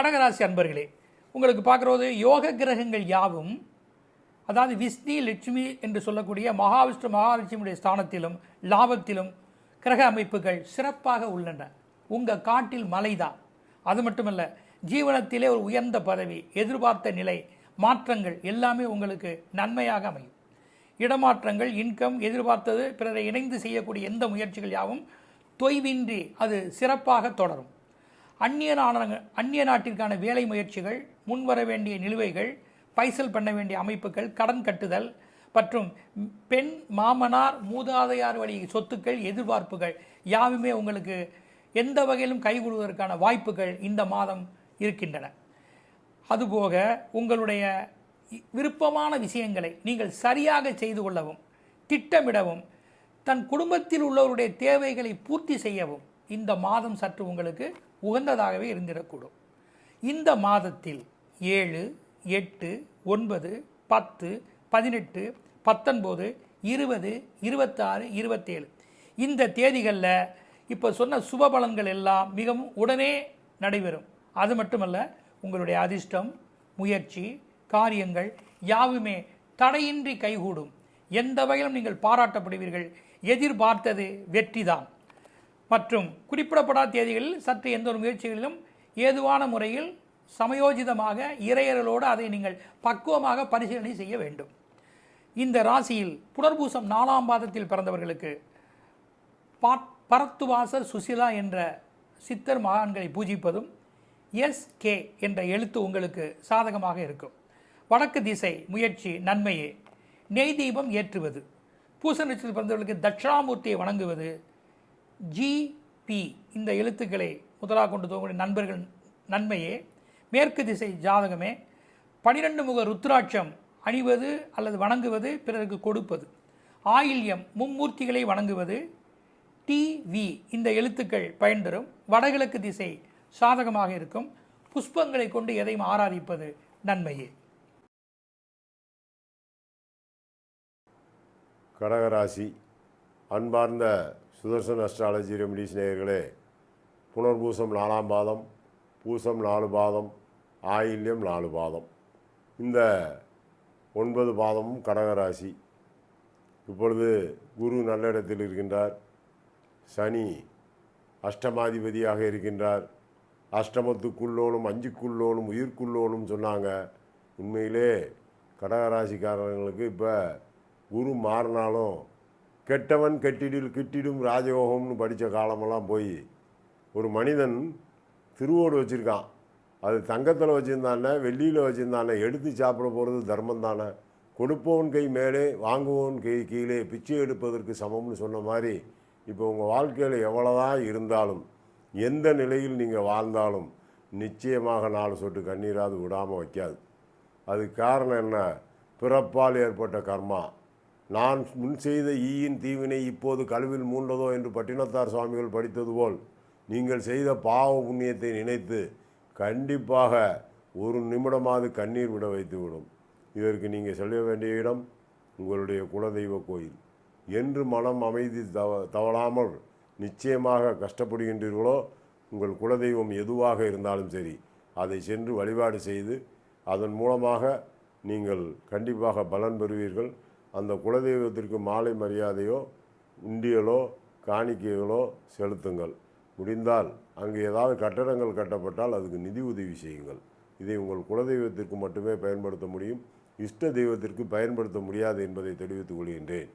கடகராசி அன்பர்களே உங்களுக்கு பார்க்குறது யோக கிரகங்கள் யாவும் அதாவது விஷ்ணி லட்சுமி என்று சொல்லக்கூடிய மகாவிஷ்ணு மகாலட்சுமியுடைய ஸ்தானத்திலும் லாபத்திலும் கிரக அமைப்புகள் சிறப்பாக உள்ளன. உங்கள் காட்டில் மலைதான். அது மட்டுமல்ல ஜீவனத்திலே ஒரு உயர்ந்த பதவி எதிர்பார்த்த நிலை மாற்றங்கள் எல்லாமே உங்களுக்கு நன்மையாக அமையும். இடமாற்றங்கள் இன்கம் எதிர்பார்த்தது பிறரை இணைந்து செய்யக்கூடிய எந்த முயற்சிகள் யாவும் தொய்வின்றி அது சிறப்பாக தொடரும். அந்நிய நாணங்க அந்நிய நாட்டிற்கான வேலை முயற்சிகள் முன்வர வேண்டிய நிலுவைகள் பைசல் பண்ண வேண்டிய அமைப்புகள் கடன் கட்டுதல் மற்றும் பெண் மாமனார் மூதாதையார் வழி சொத்துக்கள் எதிர்பார்ப்புகள் யாவுமே உங்களுக்கு எந்த வகையிலும் கைகூடுவதற்கான வாய்ப்புகள் இந்த மாதம் இருக்கின்றன. அதுபோக உங்களுடைய விருப்பமான விஷயங்களை நீங்கள் சரியாக செய்து கொள்ளவும் திட்டமிடவும் தன் குடும்பத்தில் உள்ளவருடைய தேவைகளை பூர்த்தி செய்யவும் இந்த மாதம் சற்று உங்களுக்கு உகந்ததாகவே இருந்திடக்கூடும். இந்த மாதத்தில் ஏழு எட்டு ஒன்பது பத்து பதினெட்டு பத்தொன்பது இருபது இருபத்தாறு இருபத்தேழு. இந்த தேதிகளில் இப்போ சொன்ன சுப பலன்கள் எல்லாம் மிகவும் உடனே நடைபெறும். அது மட்டுமல்ல உங்களுடைய அதிர்ஷ்டம் முயற்சி காரியங்கள் யாவுமே தடையின்றி கைகூடும். எந்த வகையிலும் நீங்கள் பாராட்டப்படுவீர்கள். எதிர்பார்த்தது வெற்றிதான். மற்றும் குறிப்பிடப்படாத தேதிகளில் சற்று எந்த ஒரு முயற்சிகளிலும் ஏதுவான முறையில் சமயோஜிதமாக இறையர்களோடு அதை நீங்கள் பக்குவமாக பரிசீலனை செய்ய வேண்டும். இந்த ராசியில் புனர்பூசம் நாலாம் பாதத்தில் பிறந்தவர்களுக்கு பாட் பரத்துவாசர் சுசிலா என்ற சித்தர் மகான்களை பூஜிப்பதும் எஸ் கே என்ற எழுத்து உங்களுக்கு சாதகமாக இருக்கும். வடக்கு திசை முயற்சி நன்மையே. நெய் தீபம் ஏற்றுவது. பூச நட்சத்திரத்தில் பிறந்தவர்களுக்கு தட்சிணாமூர்த்தியை வணங்குவது. ஜிபி இந்த எழுத்துக்களை முதலாக கொண்டு தோங்கக்கூடிய நண்பர்கள் நன்மையே. மேற்கு திசை ஜாதகமே பனிரெண்டு முக ருத்ராட்சம் அணிவது அல்லது வணங்குவது பிறருக்கு கொடுப்பது. ஆயில்யம் மும்மூர்த்திகளை வணங்குவது. டி வி இந்த எழுத்துக்கள் பயன் தரும் வடகிழக்கு திசை சாதகமாக இருக்கும். புஷ்பங்களை கொண்டு எதையும் ஆராதிப்பது நன்மையே. கடகராசி அன்பார்ந்த சுதர்சன் அஸ்ட்ராலஜி ரெமிடிஸ் நேயர்களே புனர்பூசம் நாலாம் பாதம் பூசம் நாலு பாதம் ஆயில்யம் நாலு பாதம். இந்த ஒன்பது பாதமும் கடகராசி. இப்பொழுது குரு நல்ல இடத்தில் இருக்கின்றார். சனி அஷ்டமாதிபதியாக இருக்கின்றார். அஷ்டமத்துக்குள்ளோனும் அஞ்சுக்குள்ளோனும் உயிர்க்குள்ளோனும் சொன்னாங்க. உண்மையிலே கடகராசிக்காரங்களுக்கு இப்போ குரு மாறினாலும் கெட்டவன் கெட்டிடில் கிட்டிடும் ராஜயோகம்னு படித்த காலமெல்லாம் போய் ஒரு மனிதன் திருவோடு வச்சுருக்கான். அது தங்கத்தில் வச்சுருந்தானே வெள்ளியில் வச்சுருந்தானே எடுத்து சாப்பிட போகிறது தர்மம் தானே. கொடுப்பவன் கை மேலே வாங்குவோன் கை கீழே பிச்சை எடுப்பதற்கு சமம்னு சொன்ன மாதிரி இப்போ உங்கள் வாழ்க்கையில் எவ்வளோதான் இருந்தாலும் எந்த நிலையில் நீங்கள் வாழ்ந்தாலும் நிச்சயமாக நாலு சொட்டு கண்ணீராது விடாமல் வைக்காது. அதுக்கு காரணம் என்ன? பிறப்பால் ஏற்பட்ட கர்மா. நான் முன் செய்த ஈயின் தீவினை இப்போது கழுவில் மூண்டதோ என்று பட்டினத்தார் சுவாமிகள் படித்தது போல் நீங்கள் செய்த பாவ புண்ணியத்தை நினைத்து கண்டிப்பாக ஒரு நிமிடமாவது கண்ணீர் விட வைத்துவிடும். இதற்கு நீங்கள் செல்ல வேண்டிய இடம் உங்களுடைய குலதெய்வ கோயில். என்று மனம் அமைதி தவ தவழாமல் நிச்சயமாக கஷ்டப்படுகின்றீர்களோ உங்கள் குலதெய்வம் எதுவாக இருந்தாலும் சரி அதை சென்று வழிபாடு செய்து அதன் மூலமாக நீங்கள் கண்டிப்பாக பலன் பெறுவீர்கள். அந்த குலதெய்வத்திற்கு மாலை மரியாதையோ உண்டியலோ காணிக்கைகளோ செலுத்துங்கள். முடிந்தால் அங்கே ஏதாவது கட்டடங்கள் கட்டப்பட்டால் அதுக்கு நிதி உதவி செய்யுங்கள். இதை உங்கள் குலதெய்வத்திற்கு மட்டுமே பயன்படுத்த முடியும். இஷ்ட தெய்வத்திற்கு பயன்படுத்த முடியாது என்பதை தெரிவித்துக் கொள்கின்றேன்.